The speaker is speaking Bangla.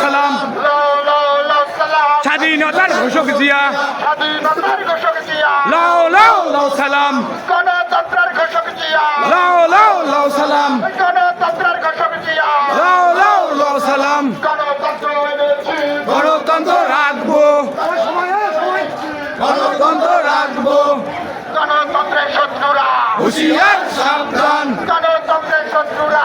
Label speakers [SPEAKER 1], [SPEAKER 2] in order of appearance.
[SPEAKER 1] সালাম। স্বাধীনতার ঘোষক জিয়া।
[SPEAKER 2] স্বাধীনতার ঘোষক জিয়া।
[SPEAKER 1] লাও লাও লাও সালাম।
[SPEAKER 2] গণতন্ত্রের ঘোষক জিয়া।
[SPEAKER 1] লাও লাও লাও সালাম।
[SPEAKER 2] গণতন্ত্রের ঘোষক
[SPEAKER 1] লাও লাও লাও সালাম।
[SPEAKER 2] গণতন্ত্র
[SPEAKER 1] রাখব। গণতন্ত্র রাখব।
[SPEAKER 2] গণতন্ত্রের শত্রুরা।
[SPEAKER 1] হুশিয়ার সাবধান।
[SPEAKER 2] গণতন্ত্রের শত্রুরা।